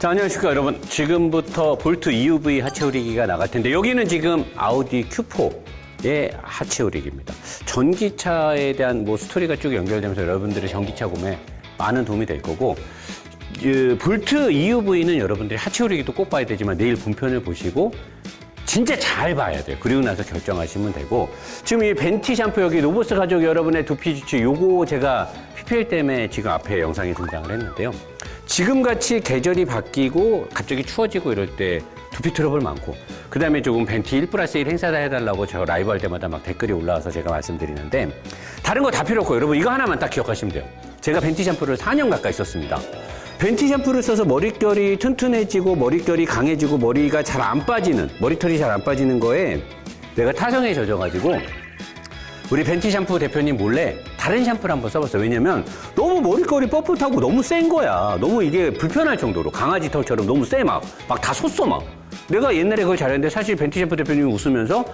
자, 안녕하십니까, 여러분. 지금부터 볼트 EUV 하체 오리기가 나갈 텐데, 여기는 지금 아우디 Q4의 하체 오리기입니다. 전기차에 대한 뭐 스토리가 쭉 연결되면서 여러분들의 전기차 구매 많은 도움이 될 거고, 그 볼트 EUV는 여러분들이 하체 오리기도 꼭 봐야 되지만 내일 본편을 보시고 진짜 잘 봐야 돼요. 그리고 나서 결정하시면 되고 지금 이 벤티 샴푸 여기 노보스 가족 여러분의 두피 주치 요거 제가 PPL 때문에 지금 앞에 영상이 등장을 했는데요. 지금 같이 계절이 바뀌고 갑자기 추워지고 이럴 때 두피 트러블 많고 그다음에 조금 벤티 1 플러스 1 행사 다 해달라고 저 라이브 할 때마다 막 댓글이 올라와서 제가 말씀드리는데 다른 거 다 필요 없고 여러분 이거 하나만 딱 기억하시면 돼요. 제가 벤티 샴푸를 4년 가까이 썼습니다. 벤티 샴푸를 써서 머릿결이 튼튼해지고 머릿결이 강해지고 머리가 잘 안 빠지는 머리털이 잘 안 빠지는 거에 내가 타성에 젖어가지고 우리 벤티 샴푸 대표님 몰래 다른 샴푸를 한번 써봤어요. 왜냐면 너무 머릿결이 뻣뻣하고 너무 센 거야. 너무 이게 불편할 정도로 강아지 털처럼 너무 세 막. 막 다 솟어 막. 내가 옛날에 그걸 잘했는데 사실 벤티 샴푸 대표님이 웃으면서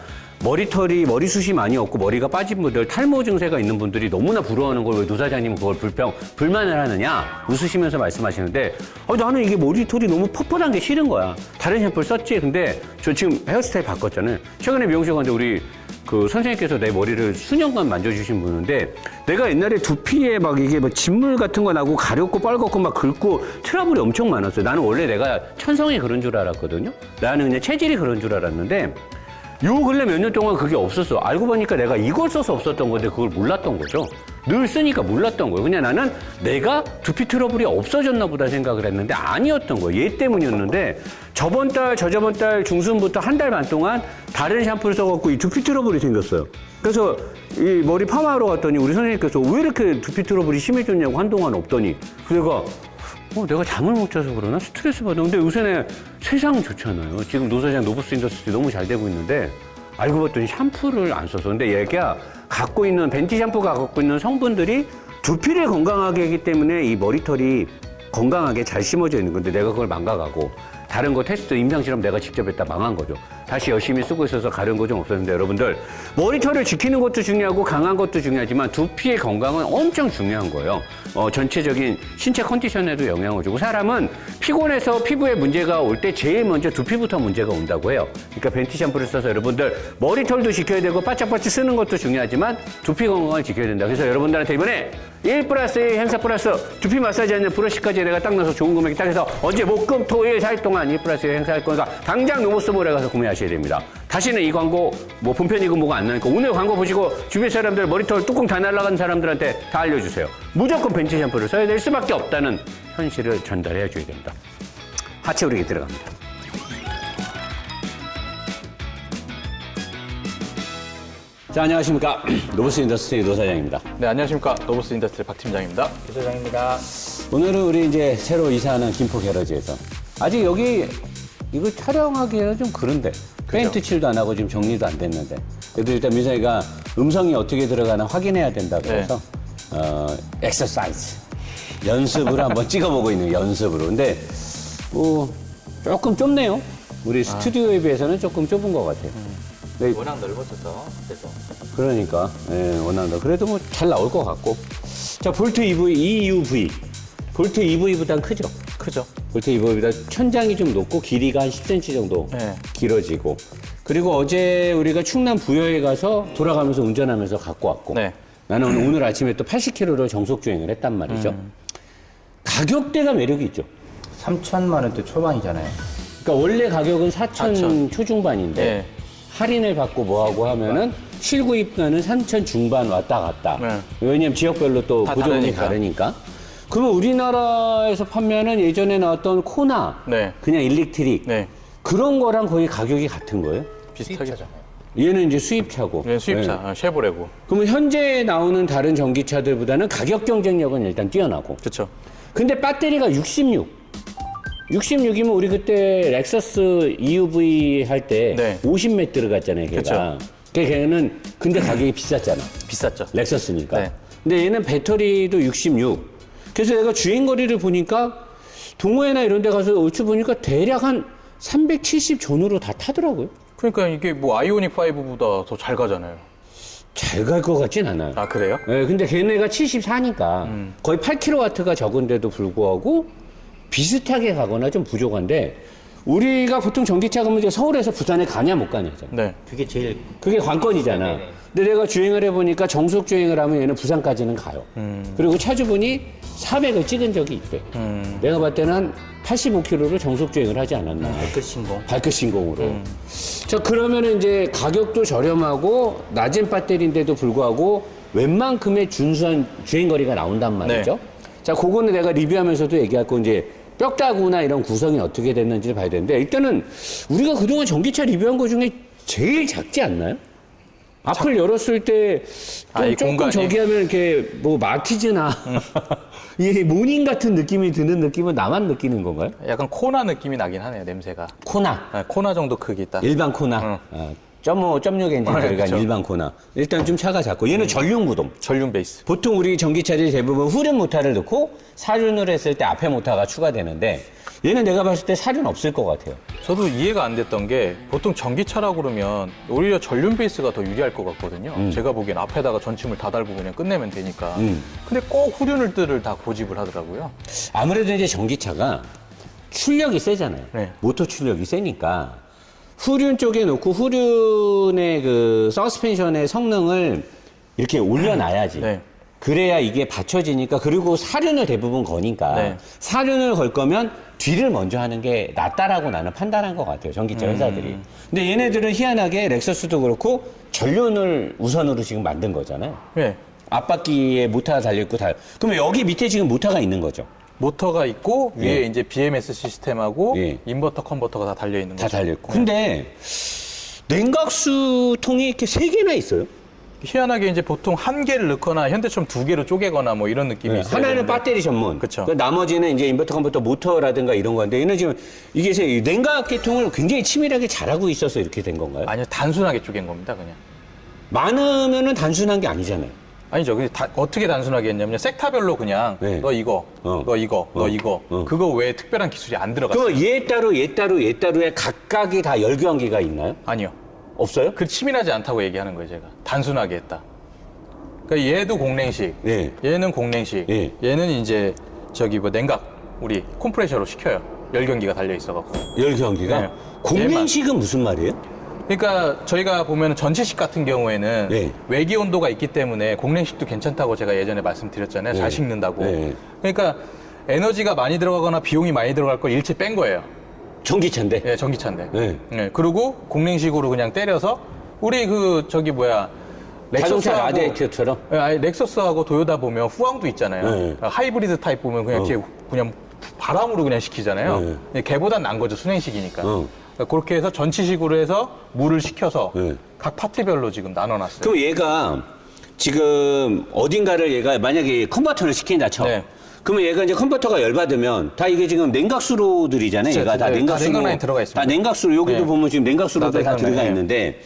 머리털이 머리숱이 많이 없고 머리가 빠진 분들 탈모 증세가 있는 분들이 너무나 부러워하는 걸 왜 노사장님은 그걸 불평 불만을 하느냐 웃으시면서 말씀하시는데 어, 나는 이게 머리털이 너무 뻣뻣한 게 싫은 거야 다른 샴푸를 썼지 근데 저 지금 헤어스타일 바꿨잖아요 최근에 미용실 갔는데 우리 그 선생님께서 내 머리를 수년간 만져주신 분인데 내가 옛날에 두피에 막 이게 뭐 진물 같은 거 나고 가렵고 빨갛고 막 긁고 트러블이 엄청 많았어요. 나는 원래 내가 천성이 그런 줄 알았거든요. 나는 그냥 체질이 그런 줄 알았는데 요 근래 몇 년 동안 그게 없었어. 알고 보니까 내가 이걸 써서 없었던 건데 그걸 몰랐던 거죠. 늘 쓰니까 몰랐던 거예요. 그냥 나는 내가 두피 트러블이 없어졌나 보다 생각을 했는데 아니었던 거예요. 얘 때문이었는데 저번 달, 저저번 달 중순부터 한 달 반 동안 다른 샴푸를 써갖고 이 두피 트러블이 생겼어요. 그래서 이 머리 파마하러 갔더니 우리 선생님께서 왜 이렇게 두피 트러블이 심해졌냐고 한동안 없더니 그래서 어, 내가 잠을 못 자서 그러나 스트레스 받아. 근데 요새는 세상 좋잖아요. 지금 노사장 노브스 인더스트리 너무 잘 되고 있는데 알고 봤더니 샴푸를 안 써서. 근데 얘가 갖고 있는 벤티 샴푸가 갖고 있는 성분들이 두피를 건강하게 하기 때문에 이 머리털이 건강하게 잘 심어져 있는 건데 내가 그걸 망가가고 다른 거 테스트 임상 실험 내가 직접 했다 망한 거죠. 다시 열심히 쓰고 있어서 가려운 거좀 없었는데 여러분들 머리털을 지키는 것도 중요하고 강한 것도 중요하지만 두피의 건강은 엄청 중요한 거예요. 어, 전체적인 신체 컨디션에도 영향을 주고 사람은 피곤해서 피부에 문제가 올 때 제일 먼저 두피부터 문제가 온다고 해요. 그러니까 벤티 샴푸를 써서 여러분들 머리털도 지켜야 되고 바짝바짝 쓰는 것도 중요하지만 두피 건강을 지켜야 된다. 그래서 여러분들한테 이번에 1 플러스 1 행사 플러스 두피 마사지 하는 브러쉬까지 내가 딱 넣어서 좋은 금액이 딱 해서 언제 목 금 토일 4일 동안 1 플러스 1 행사할 거니까 당장 노모스몰에 가서 구매하셔야 됩니다. 다시는 이 광고 뭐 본편이고 뭐가 안 나니까 오늘 광고 보시고 주변 사람들 머리털 뚜껑 다 날라간 사람들한테 다 알려주세요. 무조건 벤치 샴푸를 써야 될 수밖에 없다는 현실을 전달해 줘야 됩니다. 하체 우리기 들어갑니다. 자, 안녕하십니까. 노브스 인더스트리 노사장입니다. 네, 안녕하십니까. 노브스 인더스트리 박 팀장입니다. 이사장입니다. 오늘은 우리 이제 새로 이사하는 김포 게러지에서 아직 여기 이거 촬영하기에는 좀 그런데 페인트 칠도 안 하고 지금 정리도 안 됐는데 그래도 일단 민성이가 음성이 어떻게 들어가나 확인해야 된다 그래서 어 엑서사이즈 연습을 한번 찍어보고 있는 연습으로 근데 뭐 조금 좁네요 우리 스튜디오에 비해서는 조금 좁은 것 같아요 네, 워낙 넓어져서 그래서 그러니까 예, 원한다. 그래도 뭐 잘 나올 것 같고. 자, 볼트 EV, EUV. 볼트 EV보단 크죠? 크죠. 볼트 EV보다 천장이 좀 높고 길이가 한 10cm 정도 네. 길어지고. 그리고 어제 우리가 충남 부여에 가서 돌아가면서 운전하면서 갖고 왔고. 네. 나는 오늘 아침에 또 80km를 정속 주행을 했단 말이죠. 음. 가격대가 매력이 있죠. 3천만 원대 초반이잖아요. 그러니까 원래 가격은 4천 4천. 초중반인데 네. 할인을 받고 뭐하고 하면은 실구입가는 3천 중반 왔다 갔다. 네. 왜냐면 지역별로 또 다 보조금이 다르니까. 다르니까. 그러면 우리나라에서 판매하는 예전에 나왔던 코나, 네. 그냥 일렉트릭 네. 그런 거랑 거의 가격이 같은 거예요. 비슷하게. 얘는 이제 수입차고. 네, 수입차. 네. 아, 쉐보레고. 그러면 현재 나오는 다른 전기차들보다는 가격 경쟁력은 일단 뛰어나고. 그쵸. 근데 배터리가 66. 66이면 우리 그때 렉서스 EUV 할 때 네. 50몇 들어갔잖아요, 걔가. 그 걔는 근데 가격이 비쌌잖아. 비쌌죠. 렉서스니까. 네. 근데 얘는 배터리도 66. 그래서 내가 주행 거리를 보니까 동호회나 이런 데 가서 얼추 보니까 대략 한 370 전후로 다 타더라고요. 그러니까 이게 뭐 아이오닉 5보다 더 잘 가잖아요. 잘 갈 것 같진 않아요. 아, 그래요? 네, 근데 걔네가 74니까 음. 거의 8kW가 적은데도 불구하고 비슷하게 가거나 좀 부족한데 우리가 보통 전기차 가면 이제 서울에서 부산에 가냐 못 가냐 잖아 네. 그게 제일 그게 관건이잖아. 네네네. 근데 내가 주행을 해보니까 정속 주행을 하면 얘는 부산까지는 가요. 그리고 차주분이 400을 찍은 적이 있대. 음. 내가 봤을 때는 한 85km를 정속 주행을 하지 않았나. 발끝 신공. 발끝 신공으로. 자, 그러면은 이제 가격도 저렴하고 낮은 배터리인데도 불구하고 웬만큼의 준수한 주행 거리가 나온단 말이죠. 네. 자, 그거는 내가 리뷰하면서도 얘기할 거 이제 뼈다구나 이런 구성이 어떻게 됐는지를 봐야 되는데 일단은 우리가 그동안 전기차 리뷰한 것 중에 제일 작지 않나요? 앞을 작... 열었을 때 아, 조금 저기 하면 이렇게 뭐 마티즈나 음. 이 모닝 같은 느낌이 드는 느낌은 나만 느끼는 건가요? 약간 코나 느낌이 나긴 하네요 냄새가 코나 네, 코나 정도 크기 딱 일반 코나 응. 아, .5, .6엔진 아, 네, 들어간 그렇죠. 일반 코나. 일단 좀 차가 작고 얘는 음. 전륜 구동. 전륜 베이스. 보통 우리 전기차들이 대부분 후륜 모터를 넣고 사륜을 했을 때 앞에 모터가 추가되는데 얘는 내가 봤을 때 사륜 없을 것 같아요. 저도 이해가 안 됐던 게 보통 전기차라고 그러면 오히려 전륜 베이스가 더 유리할 것 같거든요. 음. 제가 보기엔 앞에다가 전침을 다 달고 그냥 끝내면 되니까. 음. 근데 꼭 후륜을 들을 다 고집을 하더라고요. 아무래도 이제 전기차가 출력이 세잖아요. 네. 모터 출력이 세니까 후륜 쪽에 놓고 후륜의 그 서스펜션의 성능을 이렇게 올려놔야지. 네. 그래야 이게 받쳐지니까 그리고 사륜을 대부분 거니까 네. 사륜을 걸 거면 뒤를 먼저 하는 게 낫다라고 나는 판단한 것 같아요 전기차 회사들이. 근데 얘네들은 희한하게 렉서스도 그렇고 전륜을 우선으로 지금 만든 거잖아요. 네. 앞바퀴에 모터가 달려있고 달. 그러면 여기 밑에 지금 모터가 있는 거죠. 모터가 있고 위에 예. 이제 BMS 시스템하고 예. 인버터 컨버터가 다 달려 있는 다 거죠. 달려 있고. 근데 냉각수 통이 이렇게 세 개나 있어요. 희한하게 이제 보통 한 개를 넣거나 현대처럼 두 개로 쪼개거나 뭐 이런 느낌이 네, 있어요. 하나는 배터리 전문. 그쵸. 그 나머지는 이제 인버터 컴퓨터 모터라든가 이런 건데 얘는 지금 이게 이 냉각 계통을 굉장히 치밀하게 잘하고 있어서 이렇게 된 건가요? 아니요, 단순하게 쪼갠 겁니다, 그냥. 많으면은 단순한 게 아니잖아요. 아니죠. 근데 다- 어떻게 단순하게 했냐면 섹타별로 그냥 네. 너 이거, 어. 너 이거, 너 어. 이거. 어. 그거 외에 특별한 기술이 안 들어갔어요. 그럼 얘 따로 얘 따로 얘 따로에 각각이 다 열교환기가 있나요? 아니요. 없어요? 그 치밀하지 않다고 얘기하는 거예요, 제가. 단순하게 했다. 그러니까 얘도 공랭식, 네. 얘는 공랭식, 예. 얘는 이제 저기 뭐 냉각, 우리 컴프레셔로 시켜요. 열경기가 달려 있어갖고. 열교환기가? 네. 공랭식은 무슨 말이에요? 그러니까 저희가 보면 전체식 같은 경우에는 네. 외기 온도가 있기 때문에 공랭식도 괜찮다고 제가 예전에 말씀드렸잖아요. 네. 잘 식는다고. 네. 그러니까 에너지가 많이 들어가거나 비용이 많이 들어갈 걸 일체 뺀 거예요. 전기차인데. 예, 전기차인데. 네. 네, 그리고 공랭식으로 그냥 때려서 우리 그 저기 뭐야 자동차 렉서스하고- 라디에이터처럼? 예, 아니 렉서스하고 도요다 보면 후황도 있잖아요. 네. 하이브리드 타입 보면 그냥 어. 이렇게 그냥 바람으로 그냥 시키잖아요. 네. 걔보단 난 거죠 순행식이니까. 어. 그러니까 그렇게 해서 전치식으로 해서 물을 식혀서 네. 각 파트별로 지금 나눠놨어요. 그럼 얘가 지금 어딘가를 얘가 만약에 컨버터를 시킨다 쳐. 네. 그러면 얘가 이제 컨버터가 열받으면 다 이게 지금 냉각수로들이잖아요. 그쵸, 얘가 다 네, 다 냉각수로. 들어가 있습니다. 다 냉각수로 여기도 네. 보면 지금 냉각수로들 다 다 들어가 있는데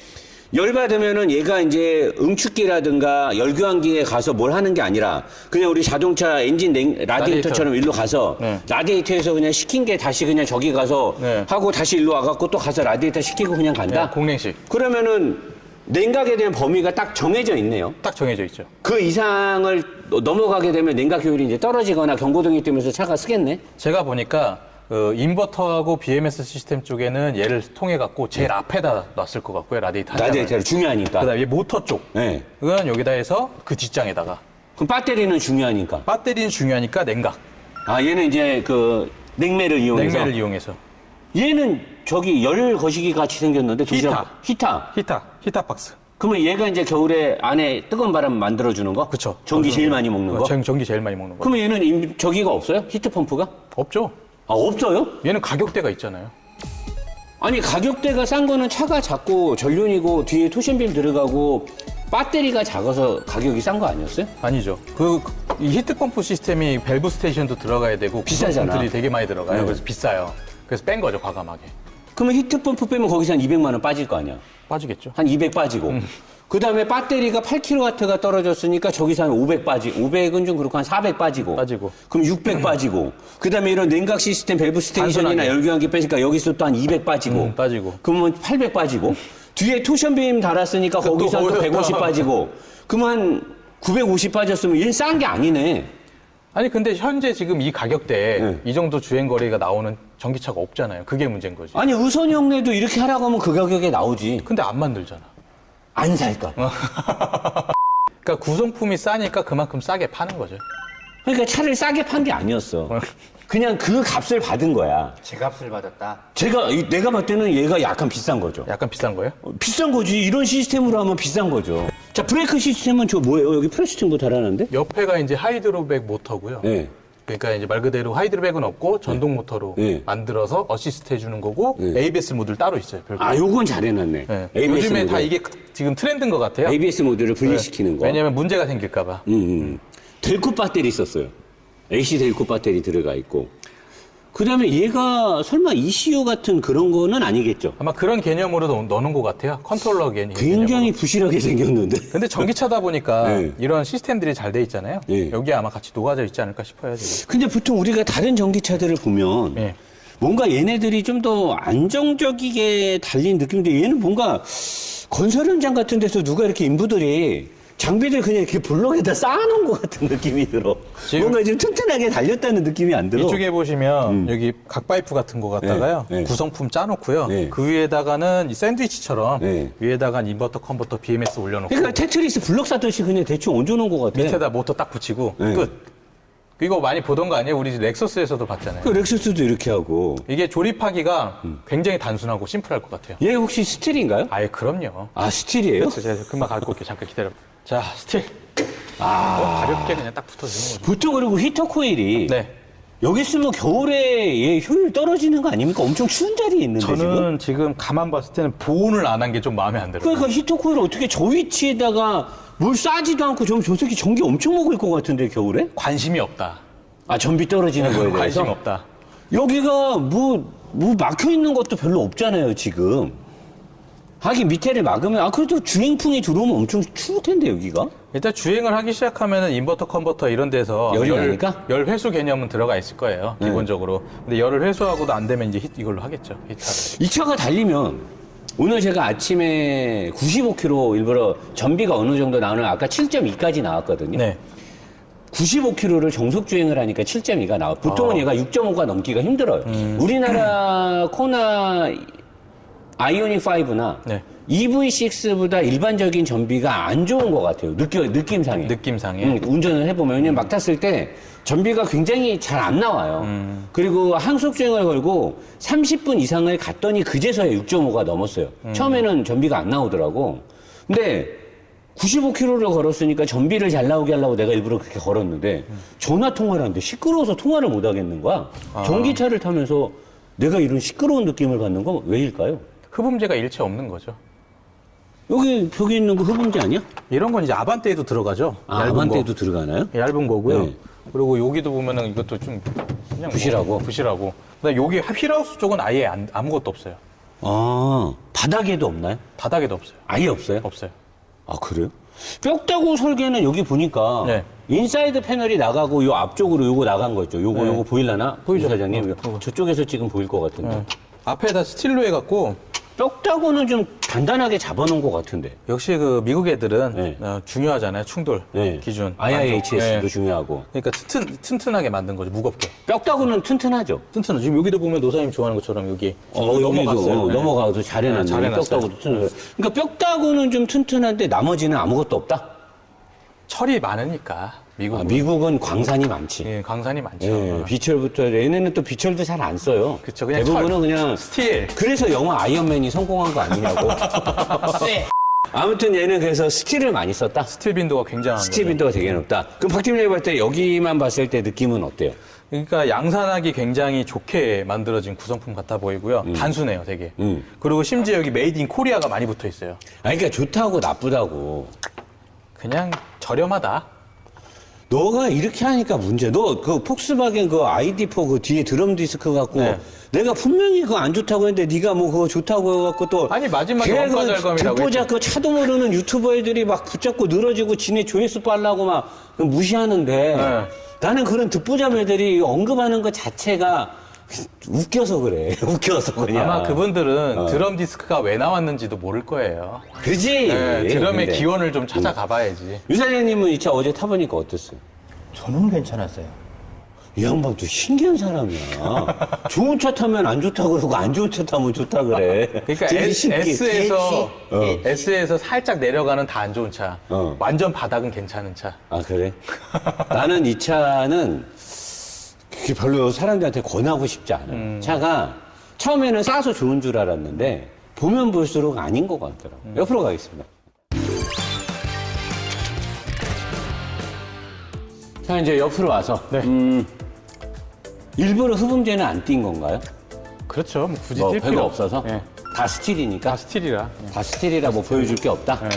열받으면은 얘가 이제 응축기라든가 열교환기에 가서 뭘 하는 게 아니라 그냥 우리 자동차 엔진 냉, 라디에이터처럼 일로 가서 네. 라디에이터에서 그냥 시킨 게 다시 그냥 저기 가서 네. 하고 다시 일로 와갖고 또 가서 라디에이터 시키고 그냥 간다. 네, 공랭식 그러면은 냉각에 대한 범위가 딱 정해져 있네요. 딱 정해져 있죠. 그 이상을 넘어가게 되면 냉각 효율이 이제 떨어지거나 경고등이 뜨면서 차가 쓰겠네. 제가 보니까 어, 인버터하고 BMS 시스템 쪽에는 얘를 통해 갖고 제일 앞에다 놨을 것 같고요 라디에이터 한 장을. 라디에이터가 중요하니까. 그다음에 모터 쪽. 네. 그건 여기다 해서 그 뒷장에다가 그럼 배터리는 중요하니까. 배터리는 중요하니까 냉각, 아 얘는 이제 그 냉매를 이용해서. 냉매를 이용해서 얘는 저기 열 거시기 같이 생겼는데 도시락- 히타. 히타. 히타, 히타 박스. 그러면 얘가 이제 겨울에 안에 뜨거운 바람 만들어 주는 거? 그쵸. 전기 제일 많이 먹는 거? 전, 전기 제일 많이 먹는 거. 그러면 얘는 임- 저기가 없어요? 히트 펌프가? 없죠. 아 없어요? 얘는 가격대가 있잖아요. 아니 가격대가 싼 거는 차가 작고 전륜이고 뒤에 토션빔 들어가고 배터리가 작아서 가격이 싼 거 아니었어요? 아니죠. 그, 이 히트펌프 시스템이 밸브 스테이션도 들어가야 되고 비싸잖아. 들이 되게 많이 들어가요. 네. 그래서 비싸요. 그래서 뺀 거죠, 과감하게. 그러면 히트 펌프 빼면 거기서 한 200만 원 빠질 거 아니야? 빠지겠죠. 한 200 빠지고. 그 다음에 배터리가 8kW가 떨어졌으니까 저기서 한 500 빠지고, 500은 좀 그렇고 한 400 빠지고. 빠지고. 그럼 600 빠지고. 그 다음에 이런 냉각 시스템 밸브 스테이션이나. 열교환기 빼니까 여기서 또 한 200 빠지고. 음, 빠지고. 그러면 800 빠지고. 뒤에 토션빔 달았으니까 거기서 또 거기서 150 또- 빠지고. 그러면 한950 빠졌으면 얘는 싼 게 아니네. 아니 근데 현재 지금 이 가격대에 네. 이 정도 주행 거리가 나오는 전기차가 없잖아요. 그게 문제인 거지. 아니 의선이 형네도 이렇게 하라고 하면 그 가격에 나오지. 근데 안 만들잖아. 안 살까? 봐. 그러니까 구성품이 싸니까 그만큼 싸게 파는 거죠. 그러니까 차를 싸게 판 게 아니었어. 그냥 그 값을 받은 거야. 제 값을 받았다. 제가 이- 내가 봤을 때는 얘가 약간 비싼 거죠. 약간 비싼 거예요? 어, 비싼 거지. 이런 시스템으로 하면 비싼 거죠. 자 브레이크 시스템은 저 뭐예요? 여기 프레스팅도 달아놨는데? 옆에가 이제 하이드로백 모터고요. 네. 그러니까 이제 말 그대로 하이드로백은 없고 전동 모터로 네. 만들어서 어시스트 해주는 거고 네. ABS 모듈 따로 있어요. 별도. 아 요건 잘 해놨네. 네. ABS 요즘에 모드. 다 이게 지금 트렌드인 것 같아요. ABS 모드를 분리시키는 거. 왜냐면 문제가 생길까봐. 음, 음. 델코 배터리 있었어요. AC 델코 배터리 들어가 있고. 그 다음에 얘가 설마 ECU 같은 그런 거는 아니겠죠? 아마 그런 개념으로 넣- 넣는 것 같아요. 컨트롤러 개념. 굉장히 부실하게 생겼는데. 근데 전기차다 보니까 네. 이런 시스템들이 잘 돼 있잖아요. 네. 여기에 아마 같이 녹아져 있지 않을까 싶어요. 지금. 근데 보통 우리가 다른 전기차들을 보면 네. 뭔가 얘네들이 좀 더 안정적이게 달린 느낌인데 얘는 뭔가 건설 현장 같은 데서 누가 이렇게 인부들이 장비들 그냥 이렇게 블록에다 쌓아놓은 것 같은 느낌이 들어. 지금- 뭔가 좀 튼튼하게 달렸다는 느낌이 안 들어. 이쪽에 보시면 여기 각 파이프 같은 거 갖다가요 네, 네. 구성품 짜놓고요 네. 그 위에다가는 이 샌드위치처럼 네. 위에다가 인버터 컨버터 BMS 올려놓고 그러니까 테트리스 블록 쌓듯이 그냥 대충 얹어놓은 것 같아. 밑에다 모터 딱 붙이고 네. 끝 이거 많이 보던 거 아니에요? 우리 렉서스에서도 봤잖아요 그 렉서스도 이렇게 하고. 이게 조립하기가 음. 굉장히 단순하고 심플할 것 같아요 얘 혹시 스틸인가요? 아예 그럼요 아 스틸이에요? 그래서 제가 금방 갖고 올게요 잠깐 기다려 자 스틸 아 가볍게 그냥 딱 붙어주는 거죠 보통 그리고 히터 코일이 네 여기 있으면 겨울에 얘 효율 떨어지는 거 아닙니까? 엄청 추운 자리에 있는데 지금. 저는 지금 가만 봤을 때는 보온을 안 한 게 좀 마음에 안 들어요 그러니까 히터 코일 어떻게 저 위치에다가 물 싸지도 않고 저, 저 새끼 전기 엄청 먹을 것 같은데 겨울에? 관심이 없다 아 전비 떨어지는 거에 대해서? 관심 없다 여기가 뭐, 뭐 막혀 있는 것도 별로 없잖아요 지금. 하긴 밑에를 막으면 아 그래도 주행풍이 들어오면 엄청 추울 텐데 여기가? 일단 주행을 하기 시작하면은 인버터 컨버터 이런 데서 열이 열, 나니까? 열 회수 개념은 들어가 있을 거예요 네. 기본적으로 근데 열을 회수하고도 안 되면 이제 히- 이걸로 하겠죠 히터를 이 차가 달리면 오늘 제가 아침에 95km 일부러 전비가 어느 정도 나오는 아까 7.2까지 나왔거든요. 네 95km를 정속 주행을 하니까 7.2가 나와. 보통은 어. 얘가 6.5가 넘기가 힘들어요. 우리나라 코나 아이오닉 5나 네. EV6보다 일반적인 전비가 안 좋은 것 같아요. 느껴, 느낌상에. 느낌상에 음, 운전을 해보면 왜냐면 막 탔을 때 전비가 굉장히 잘 안 나와요. 음. 그리고 항속 주행을 걸고 30분 이상을 갔더니 그제서야 6.5가 넘었어요. 음. 처음에는 전비가 안 나오더라고. 근데 95km를 걸었으니까 전비를 잘 나오게 하려고 내가 일부러 그렇게 걸었는데 전화 통화를 하는데 시끄러워서 통화를 못 하겠는 거야. 아. 전기차를 타면서 내가 이런 시끄러운 느낌을 받는 건 왜일까요? 흡음재가 일체 없는 거죠 여기 벽에 있는 거 흡음재 아니야? 이런 건 이제 아반떼에도 들어가죠 아, 얇은 아반떼도 들어가나요? 얇은 거고요 네. 그리고 여기도 보면은 이것도 좀 그냥 부실하고? 뭐 부실하고 근데 여기 휠하우스 쪽은 아예 안- 아무것도 없어요 아, 바닥에도 없나요? 바닥에도 없어요 아예 없어요? 없어요 아 그래요? 뼈다구 설계는 여기 보니까 네. 인사이드 패널이 나가고 요 앞쪽으로 요거 나간 거 있죠. 요거 네. 요거 보일라나? 보이죠? 사장님 어, 그거. 저쪽에서 지금 보일 것 같은데. 네. 앞에다 스틸로 해갖고 뼈다구는 좀 단단하게 잡아놓은 것 같은데. 역시 그 미국 애들은 네. 어, 중요하잖아요 충돌 네. 기준 IIHS도 네. 중요하고. 그러니까 튼튼, 튼튼하게 만든 거죠 무겁게 뼈다구는 튼튼하죠. 튼튼해 지금 여기도 보면 노사님 좋아하는 것처럼 여기 어, 여기도 넘어갔어요. 어, 네. 넘어가도 잘 해놨네. 네, 잘 해놨어요. 뼈다구도 튼튼해. 그러니까 뼈다구는 좀 튼튼한데 나머지는 아무것도 없다. 철이 많으니까 미국 아, 은 미국은 광산이 많지. 예, 광산이 많죠 예, 비철부터 얘네는 또 비철도 잘 안 써요. 그쵸, 그냥 대부분은 철. 그냥 스틸 그래서 영화 아이언맨이 성공한 거 아니냐고. 네. 아무튼 얘는 그래서 스틸을 많이 썼다. 스틸 빈도가 굉장한 스틸. 빈도가 되게 높다. 그럼 박 팀장이 봤을 때 여기만 봤을 때 느낌은 어때요? 그러니까 양산하기 굉장히 좋게 만들어진 구성품 같아 보이고요 단순해요 되게 음. 그리고 심지어 여기 메이드 인 코리아가 많이 붙어 있어요 아니, 그러니까 좋다고 나쁘다고. 그냥 저렴하다 너가 이렇게 하니까 문제. 너 그 폭스바겐 그 ID4 그 뒤에 드럼 디스크 갖고 네. 내가 분명히 그거 안 좋다고 했는데 네가 뭐 그거 좋다고 해갖고 또 아니, 마지막에 걔 원가 그 절감이라고 듣보자 했죠. 그 차도 모르는 유튜버 애들이 막 붙잡고 늘어지고 지네 조회수 빨라고 막 무시하는데 네. 나는 그런 듣보잡 애들이 언급하는 것 자체가 웃겨서 그래. 웃겨서 그냥. 아마 그분들은 어. 드럼 디스크가 왜 나왔는지도 모를 거예요 그지? 네, 드럼의 근데. 기원을 좀 찾아가 봐야지 유 사장님은 이 차 어제 타보니까 어땠어요? 저는 괜찮았어요. 이 양반도 신기한 사람이야. 좋은 차 타면 안 좋다고 그러고 안 좋은 차 타면 좋다 그래. 그러니까 되게 S, 신기해. S에서 어. S에서 살짝 내려가는 다 안 좋은 차. 어. 완전 바닥은 괜찮은 차. 아 그래? 나는 이 차는 그게 별로 사람들한테 권하고 싶지 않아. 음. 차가 처음에는 싸서 좋은 줄 알았는데 보면 볼수록 아닌 것 같더라고. 음. 옆으로 가겠습니다. 자 이제 옆으로 와서 네. 음, 일부러 흡음재는 안 띈 건가요? 그렇죠. 뭐 굳이 뭐 뛸 별거 필요 없어서 예. 다 스틸이니까 다 스틸이라. 예. 다 스틸이라 뭐 보여줄 게 없다. 예.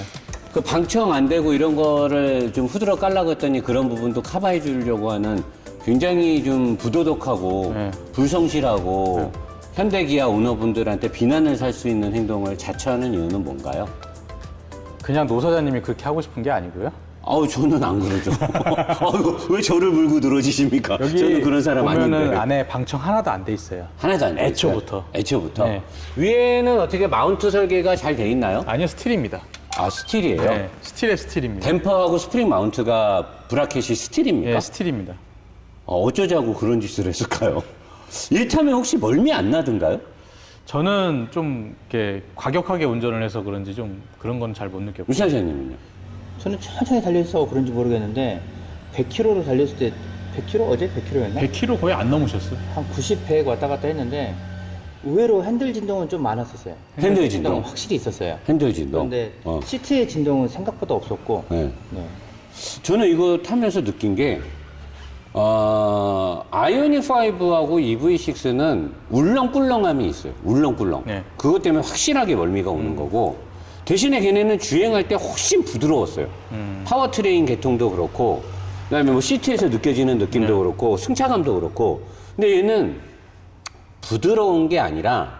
그 방청 안 되고 이런 거를 좀 후드러 깔라고 했더니 그런 부분도 커버해 주려고 하는 굉장히 좀 부도덕하고 네. 불성실하고 현대기아 오너분들한테 비난을 살 수 있는 행동을 자처하는 이유는 뭔가요? 그냥 노 사장님이 그렇게 하고 싶은 게 아니고요. 아우 저는 안 그러죠. 아유, 왜 저를 물고 늘어지십니까? 저는 그런 사람 보면은 아닌데. 안에 방청 하나도 안 돼 있어요. 하나도 안 돼. 애초부터. 애초부터. 네. 위에는 어떻게 마운트 설계가 잘 돼 있나요? 아니요, 스틸입니다. 아 스틸이에요. 네, 스틸의 스틸입니다. 댐퍼하고 스프링 마운트가 브라켓이 스틸입니까? 예, 스틸입니다. 어, 어쩌자고 그런 짓을 했을까요? 이 타면 혹시 멀미 안 나던가요? 저는 좀 이렇게 과격하게 운전을 해서 그런지 좀 그런 건 잘 못 느꼈고. 우사장님은요? 저는 천천히 달려서 그런지 모르겠는데 100km로 달렸을 때 100km 어제 100km였나? 100km 거의 안 넘으셨어요. 한 90, 100 왔다 갔다 했는데 의외로 핸들 진동은 좀 많았었어요. 핸들 진동. 확실히 있었어요. 핸들 진동. 그런데 어. 시트의 진동은 생각보다 없었고 네. 네. 저는 이거 타면서 느낀 게, 어, 아이오닉 5하고 EV6는 울렁꿀렁함이 있어요. 울렁꿀렁. 네. 그것 때문에 확실하게 멀미가 오는 거고, 대신에 걔네는 주행할 때 훨씬 부드러웠어요. 파워트레인 계통도 그렇고, 그 다음에 뭐 시트에서 느껴지는 느낌도 그렇고, 승차감도 그렇고, 근데 얘는 부드러운 게 아니라,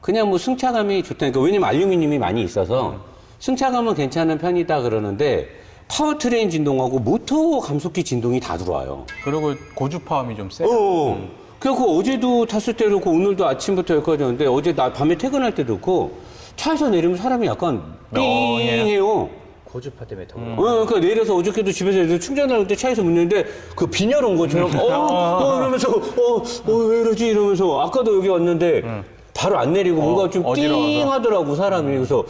그냥 뭐 승차감이 좋다니까. 왜냐면 알루미늄이 많이 있어서 승차감은 괜찮은 편이다 그러는데 파워트레인 진동하고 모터 감속기 진동이 다 들어와요. 그리고 고주파음이 좀 세. 어. 그래갖고 어제도 탔을 때 그렇고 오늘도 아침부터 여기까지 왔는데 어제 나 밤에 퇴근할 때도 그렇고 차에서 내리면 사람이 약간 멍해요. 띵해요. 고주파 때문에 더 음. 그런 어, 그러니까 내려서 어저께도 집에서 애들 때 차에서 문 열는데 그 빈혈 온 것처럼 어, 어 이러면서 어, 어, 왜 이러지 이러면서 아까도 여기 왔는데 바로 안 내리고 뭔가 좀 음. 어지러워서. 음. 띵하더라고 사람이 그래서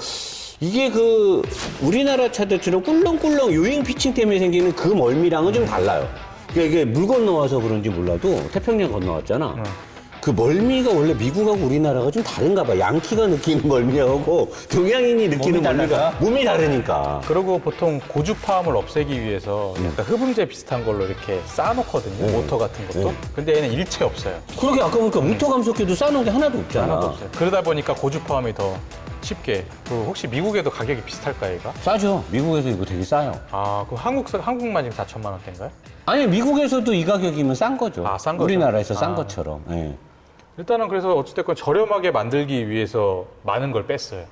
이게 그 우리나라 차들처럼 꿀렁꿀렁 요잉 피칭 때문에 생기는 그 멀미랑은 좀 달라요. 그러니까 이게 물 건너와서 그런지 몰라도 태평양 건너왔잖아. 음. 그 멀미가 원래 미국하고 우리나라가 좀 다른가 봐. 양키가 느끼는 멀미하고 동양인이 느끼는 몸이 멀미가 달라서? 몸이 다르니까. 그리고 보통 고주파음을 없애기 위해서 약간 흡음재 비슷한 걸로 이렇게 쌓아놓거든요. 모터 같은 것도. 네. 근데 얘는 일체 없어요. 그러게 아까 보니까 모터 감속기도 싸놓은 게 하나도 없잖아. 하나도 없어요. 그러다 보니까 고주파음이 더 쉽게. 그 혹시 미국에도 가격이 비슷할까 얘가? 싸죠. 미국에서 이거 되게 싸요. 아, 그 한국 한국만 지금 4천만 원대인가요? 아니 미국에서도 이 가격이면 싼 거죠. 아, 싼 거죠? 우리나라에서 싼 아. 것처럼. 예. 일단은 그래서 어찌됐건 저렴하게 만들기 위해서 많은 걸 뺐어요.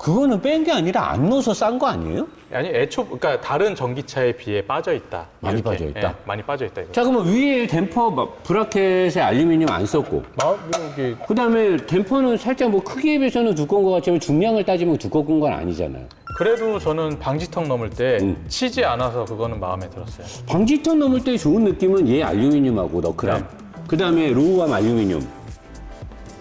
그거는 뺀 게 아니라 안 넣어서 싼 거 아니에요? 아니 애초 그러니까 다른 전기차에 비해 빠져 있다. 많이 빠져 있다? 예, 많이 빠져 있다 이거. 자 그러면 위에 댐퍼 막 브라켓에 알루미늄 안 썼고 마, 여기 그 다음에 댐퍼는 살짝 뭐 크기에 비해서는 두꺼운 것 같지만 중량을 따지면 두꺼운 건 아니잖아요. 그래도 저는 방지턱 넘을 때 음. 치지 않아서 그거는 마음에 들었어요. 방지턱 넘을 때 좋은 느낌은 얘 알루미늄하고 너크랑 네. 그 다음에 로우암 알루미늄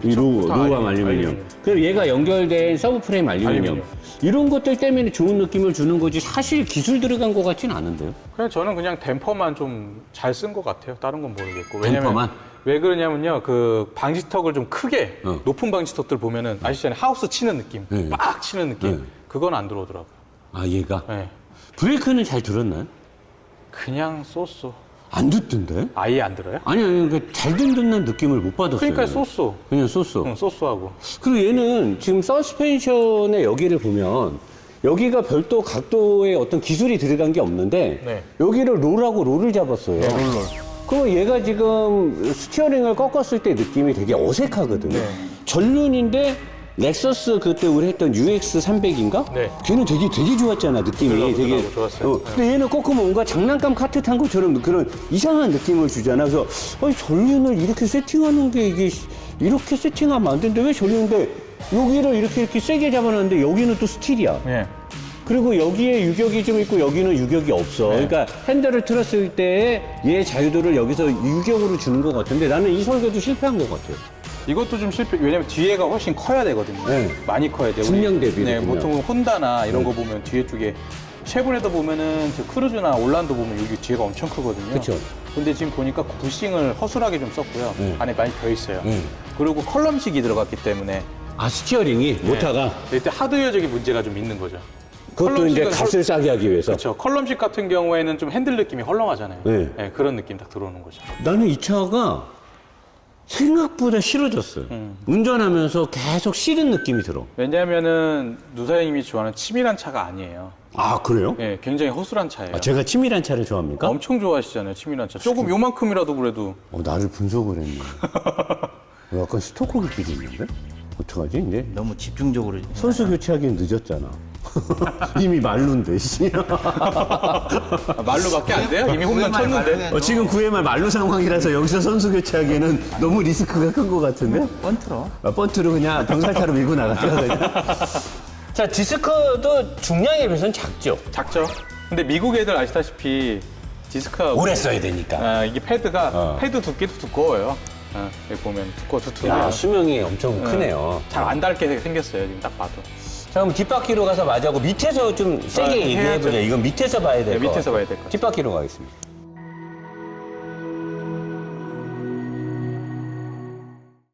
이 로우, 다 로우암 알루미늄, 알루미늄 알루미늄. 그리고 얘가 연결된 서브 프레임 알루미늄 알루미늄. 이런 것들 때문에 좋은 느낌을 주는 거지 사실 기술 들어간 것 같진 않은데요 그냥 저는 그냥 댐퍼만 좀 잘 쓴 것 같아요. 다른 건 모르겠고. 댐퍼만? 왜 그러냐면요. 그 방지턱을 좀 크게 어. 높은 방지턱들 보면은 아시잖아요. 하우스 치는 느낌, 네. 빡 치는 느낌. 네. 그건 안 들어오더라고요. 아 얘가 네. 브레이크는 잘 들었나요? 그냥 쏘쏘. 안 듣던데? 아예 안 들어요? 아니 아니 그잘 듣는 느낌을 못 받았어요 그러니까 쏘쏘. 그냥 쏘쏘 응, 쏘쏘하고. 그리고 얘는 지금 서스펜션의 여기를 보면 여기가 별도 각도의 어떤 기술이 들어간 게 없는데 네. 여기를 롤하고 롤을 잡았어요. 롤롤. 그럼 얘가 지금 스티어링을 꺾었을 때 느낌이 되게 어색하거든요. 네. 전륜인데 렉서스 그때 우리 했던 UX 300인가? 네. 걔는 되게 되게 좋았잖아 느낌이 부드러워, 되게 부드러워, 좋았어요. 네. 근데 얘는 꺾으면 뭔가 장난감 카트 탄 것처럼 그런 이상한 느낌을 주잖아. 그래서 아니 전륜을 이렇게 세팅하는 게 이게 이렇게 세팅하면 안 되는데 왜 전륜인데 여기를 이렇게 이렇게 세게 잡아놨는데 여기는 또 스틸이야. 예. 그리고 여기에 유격이 좀 있고 여기는 유격이 없어. 네. 그러니까 핸들을 틀었을 때의 얘 자유도를 여기서 유격으로 주는 것 같은데 나는 이 설계도 실패한 것 같아요. 이것도 좀 실패. 왜냐면 뒤에가 훨씬 커야 되거든요. 네. 많이 커야 돼요. 중량 대비로 네. 보통 혼다나 이런 거 보면 뒤에 쪽에 쉐보레도 보면은 저 크루즈나 올란도 보면 여기 뒤에가 엄청 크거든요. 그쵸. 근데 지금 보니까 부싱을 허술하게 좀 썼고요. 네. 안에 많이 벼 있어요. 음. 그리고 컬럼식이 들어갔기 때문에 아 스티어링이 모타가 네. 이때 하드웨어적인 문제가 좀 있는 거죠. 그것도 이제 컬럼식은 값을 싸게 하기 위해서. 그렇죠. 컬럼식 같은 경우에는 좀 핸들 느낌이 헐렁하잖아요. 네. 네, 그런 느낌 딱 들어오는 거죠. 나는 이 차가 생각보다 싫어졌어요. 음. 운전하면서 계속 싫은 느낌이 들어. 왜냐하면은 누사님이 좋아하는 치밀한 차가 아니에요. 아 그래요? 네, 굉장히 허술한 차예요. 아, 제가 치밀한 차를 좋아합니까? 엄청 좋아하시잖아요, 치밀한 차. 조금 요만큼이라도 그래도 어, 나를 분석을 했네. 어, 약간 스토커 기질이 있는데? 어떡하지, 이제? 너무 집중적으로 선수 교체하기엔 늦었잖아. 이미 말룬데, 씨. 아, 말로밖에 안 돼요? 이미 홈런 쳤는데. 어, 지금 9회말 말루 상황이라서 여기서 선수 교체하기에는 너무 리스크가 큰 것 같은데? 번트로 아, 번트로 그냥 병살타로 밀고 나갔죠, 그냥. 자, 디스크도 중량에 비해서는 작죠? 작죠? 근데 미국 애들 아시다시피 디스크가 오래 써야 되니까. 아, 이게 패드가 어. 패드 두께도 두꺼워요. 아, 여기 보면 두꺼워 두툼해요. 야, 수명이 엄청 크네요. 잘 안 닳게 생겼어요, 지금 딱 봐도. 자, 그럼 뒷바퀴로 가서 맞아고 밑에서 좀 세게 아, 얘기해보자. 해야죠. 이건 밑에서 봐야 될 네, 것 밑에서 같아요. 봐야 될 것 같아요. 뒷바퀴로 가겠습니다.